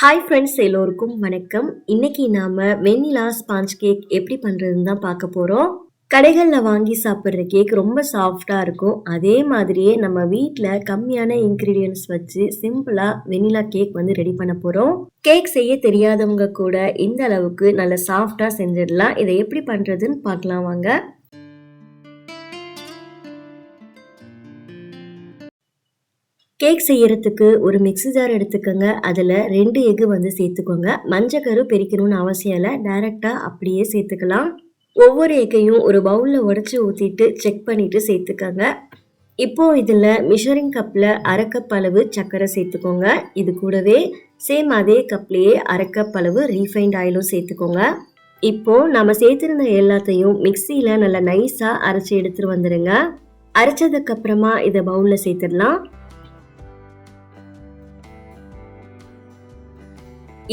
Hi friends எல்லோருக்கும் வணக்கம். இன்னைக்கு நாம வெண்ணிலா ஸ்பாஞ்ச் கேக் எப்படி பண்றதுன்னு தான் பார்க்க போறோம். கடைகளில் வாங்கி சாப்பிட்ற கேக் ரொம்ப சாஃப்டாக இருக்கும். அதே மாதிரியே நம்ம வீட்டில் கம்மியான இன்க்ரீடியன்ஸ் வச்சு சிம்பிளாக வெனிலா கேக் வந்து ரெடி பண்ண போகிறோம் கேக் செய்ய தெரியாதவங்க கூட இந்த அளவுக்கு நல்ல சாஃப்டாக செஞ்சிடலாம். இதை எப்படி பண்ணுறதுன்னு பார்க்கலாம் வாங்க. கேக் செய்யறதுக்கு ஒரு மிக்ஸி ஜார் எடுத்துக்கோங்க. அதில் ரெண்டு எக்கு வந்து சேர்த்துக்கோங்க. மஞ்சக்கரு பிரிக்கணும்னு அவசியம் இல்லை. டைரெக்டாக அப்படியே சேர்த்துக்கலாம். ஒவ்வொரு எக்கையும் ஒரு பவுலில் உடச்சி ஊற்றிட்டு செக் பண்ணிவிட்டு சேர்த்துக்கோங்க. இப்போது இதில் மிஷரிங் கப்பில் அரை கப் அளவு சர்க்கரை சேர்த்துக்கோங்க. இது கூடவே சேம் அதே கப்லேயே அரை கப் அளவு ரீஃபைண்ட் ஆயிலும் சேர்த்துக்கோங்க. இப்போது நம்ம சேர்த்துருந்த எல்லாத்தையும் மிக்சியில் நல்லா நைஸாக அரைச்சி எடுத்துகிட்டு வந்துடுங்க அரைச்சதுக்கப்புறமா இதை பவுலில் சேர்த்துடலாம்.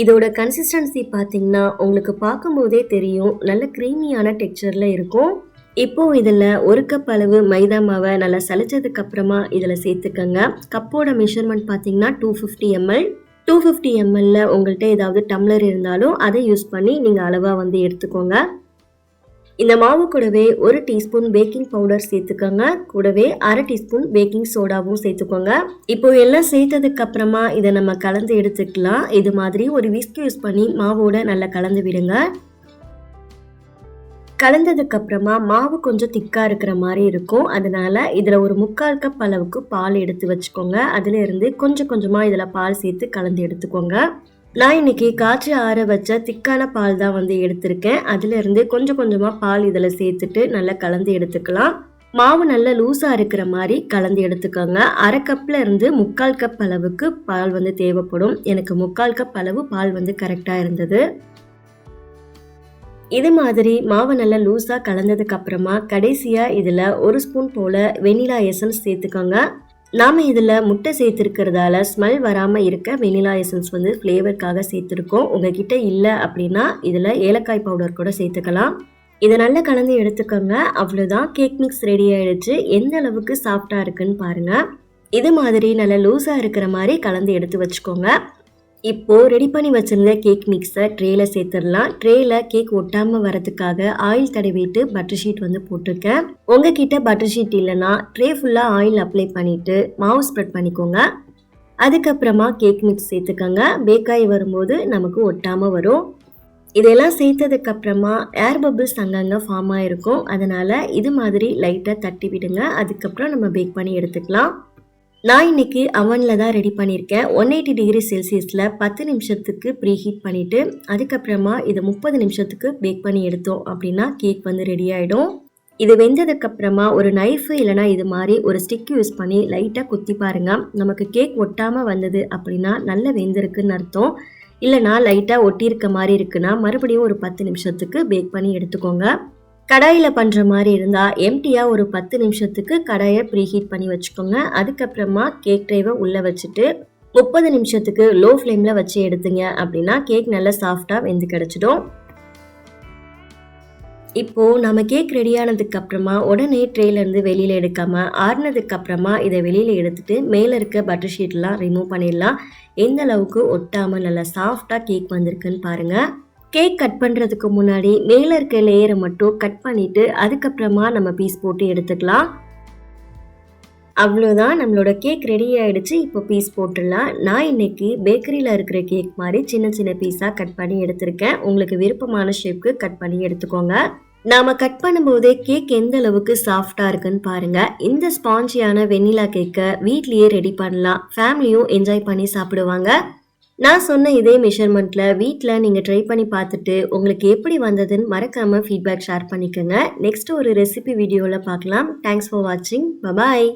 இதோட கன்சிஸ்டன்சி பார்த்தீங்கன்னா உங்களுக்கு பார்க்கும்போதே தெரியும். நல்ல க்ரீமியான டெக்ஸ்சரில் இருக்கும். இப்போ இதில் ஒரு கப் அளவு மைதா மாவை நல்லா சளிச்சதுக்கு அப்புறமா இதில் சேர்த்துக்கங்க. கப்போட மெஷர்மெண்ட் பார்த்தீங்கன்னா two fifty ML two fifty எம்எல்ல உங்கள்கிட்ட ஏதாவது டம்ளர் இருந்தாலும் அதை யூஸ் பண்ணி நீங்கள் அளவாக வந்து எடுத்துக்கோங்க. இந்த மாவு கூடவே ஒரு டீஸ்பூன் பேக்கிங் பவுடர் சேர்த்துக்கோங்க. கூடவே அரை டீஸ்பூன் பேக்கிங் சோடாவும் சேர்த்துக்கோங்க. இப்போ எல்லாம் சேர்த்ததுக்கு அப்புறமா இதை நம்ம கலந்து எடுத்துக்கலாம். இது மாதிரி ஒரு விஸ்க் யூஸ் பண்ணி மாவோட நல்லா கலந்து விடுங்க. கலந்ததுக்கு அப்புறமா மாவு கொஞ்சம் திக்காக இருக்கிற மாதிரி இருக்கும். அதனால இதில் ஒரு முக்கால் கப் அளவுக்கு பால் எடுத்து வச்சுக்கோங்க. அதுலேருந்து கொஞ்சம் கொஞ்சமாக இதில் பால் சேர்த்து கலந்து எடுத்துக்கோங்க. நான் இன்னைக்கு காய்ச்சி ஆற வச்ச திக்கான பால் தான் வந்து எடுத்திருக்கேன். அதுலேருந்து கொஞ்சம் கொஞ்சமாக பால் இதில் சேர்த்துட்டு நல்லா கலந்து எடுத்துக்கலாம். மாவு நல்லா லூஸாக இருக்கிற மாதிரி கலந்து எடுத்துக்கோங்க. அரை கப்பில் இருந்து முக்கால் கப் அளவுக்கு பால் வந்து தேவைப்படும். எனக்கு முக்கால் கப் அளவு பால் வந்து கரெக்டாக இருந்தது. இது மாதிரி மாவை நல்லா லூஸாக கலந்ததுக்கு அப்புறமா கடைசியாக இதில் ஒரு ஸ்பூன் போல் வெனிலா எசன்ஸ் சேர்த்துக்கோங்க. நாம் இதில் முட்டை சேர்த்துருக்கிறதால ஸ்மெல் வராமல் இருக்க வெனிலா எசன்ஸ் வந்து ஃப்ளேவருக்காக சேர்த்துருக்கோம். உங்ககிட்ட இல்லை அப்படின்னா இதில் ஏலக்காய் பவுடர் கூட சேர்த்துக்கலாம். இதை நல்லா கலந்து எடுத்துக்கோங்க. அவ்வளோதான் கேக் மிக்ஸ் ரெடி ஆகிடுச்சு எந்த அளவுக்கு சாஃப்டாக இருக்குன்னு பாருங்கள் இது மாதிரி நல்லா லூஸாக இருக்கிற மாதிரி கலந்து எடுத்து வச்சுக்கோங்க. இப்போது ரெடி பண்ணி வச்சுருந்த கேக் மிக்ஸை ட்ரேயில் சேர்த்துடலாம். ட்ரேயில் கேக் ஒட்டாமல் வரதுக்காக ஆயில் தடவிட்டு பட்டர் ஷீட் வந்து போட்டிருக்கேன். உங்ககிட்ட பட்டர் ஷீட் இல்லைன்னா ட்ரே ஃபுல்லாக ஆயில் அப்ளை பண்ணிவிட்டு மாவு ஸ்ப்ரெட் பண்ணிக்கோங்க. அதுக்கப்புறமா கேக் மிக்ஸ் சேர்த்துக்கோங்க. பேக்காய் வரும்போது நமக்கு ஒட்டாமல் வரும். இதெல்லாம் சேர்த்ததுக்கப்புறமா ஏர் பபிள்ஸ் அங்கங்கே ஃபார்ம் ஆகிருக்கும் அதனால் இது மாதிரி லைட்டாக தட்டி விடுங்க. அதுக்கப்புறம் நம்ம பேக் பண்ணி எடுத்துக்கலாம். நான் இன்னைக்கு அவனில் தான் ரெடி பண்ணியிருக்கேன். ஒன் எயிட்டி டிகிரி செல்சியஸில் பத்து நிமிஷத்துக்கு ப்ரீ ஹீட் பண்ணிவிட்டு அதுக்கப்புறமா இதை முப்பது நிமிஷத்துக்கு பேக் பண்ணி எடுத்தோம் அப்படின்னா கேக் வந்து ரெடி ஆகிடும் இது வெந்ததுக்கப்புறமா ஒரு நைஃபு இல்லைனா இது மாதிரி ஒரு ஸ்டிக் யூஸ் பண்ணி லைட்டாக குத்தி பாருங்கள் நமக்கு கேக் ஒட்டாமல் வந்தது அப்படின்னா நல்ல வெந்திருக்குன்னு அர்த்தம். இல்லைனா லைட்டாக ஒட்டியிருக்க மாதிரி இருக்குன்னா மறுபடியும் ஒரு பத்து நிமிஷத்துக்கு பேக் பண்ணி எடுத்துக்கோங்க. கடாயில் பண்ணுற மாதிரி இருந்தால் எம்டியாக ஒரு பத்து நிமிஷத்துக்கு கடாயை ப்ரீஹீட் பண்ணி வச்சுக்கோங்க. அதுக்கப்புறமா கேக் ட்ரைவை உள்ளே வச்சுட்டு முப்பது நிமிஷத்துக்கு லோ ஃப்ளேமில் வச்சு எடுத்துங்க அப்படின்னா கேக் நல்லா சாஃப்டாக வெந்து கிடச்சிடும். இப்போது நம்ம கேக் ரெடியானதுக்கு அப்புறமா உடனே ட்ரேலேருந்து வெளியில் எடுக்காமல் ஆறுனதுக்கு அப்புறமா இதை வெளியில் எடுத்துட்டு மேலே இருக்க பட்டர் ஷீட்லாம் ரிமூவ் பண்ணிடலாம். எந்த அளவுக்கு ஒட்டாமல் நல்லா சாஃப்டாக கேக் வந்திருக்குன்னு பாருங்கள் கேக் கட் பண்ணுறதுக்கு முன்னாடி மேலே இருக்க லேயரை மட்டும் கட் பண்ணிவிட்டு அதுக்கப்புறமா நம்ம பீஸ் போட்டு எடுத்துக்கலாம். அவ்வளோதான் நம்மளோட கேக் ரெடி ஆகிடுச்சு இப்போ பீஸ் போட்டுடலாம். நான் இன்றைக்கி பேக்கரியில் இருக்கிற கேக் மாதிரி சின்ன சின்ன பீஸாக கட் பண்ணி எடுத்திருக்கேன். உங்களுக்கு விருப்பமான ஷேப்க்கு கட் பண்ணி எடுத்துக்கோங்க. நாம் கட் பண்ணும்போதே கேக் எந்த அளவுக்கு சாஃப்டாக இருக்குன்னு பாருங்கள் இந்த ஸ்பாஞ்சியான வெண்ணிலா கேக்கை வீட்லேயே ரெடி பண்ணலாம். ஃபேமிலியும் என்ஜாய் பண்ணி சாப்பிடுவாங்க. நான் சொன்ன இதே மெஷர்மெண்ட்டில் வீட்டில் நீங்கள் ட்ரை பண்ணி பார்த்துட்டு உங்களுக்கு எப்படி வந்ததுன்னு மறக்காமல் ஃபீட்பேக் ஷேர் பண்ணிக்கோங்க. நெக்ஸ்ட் ஒரு ரெசிபி வீடியோவில் பார்க்கலாம். தேங்க்ஸ் ஃபார் வாட்சிங் பபாய்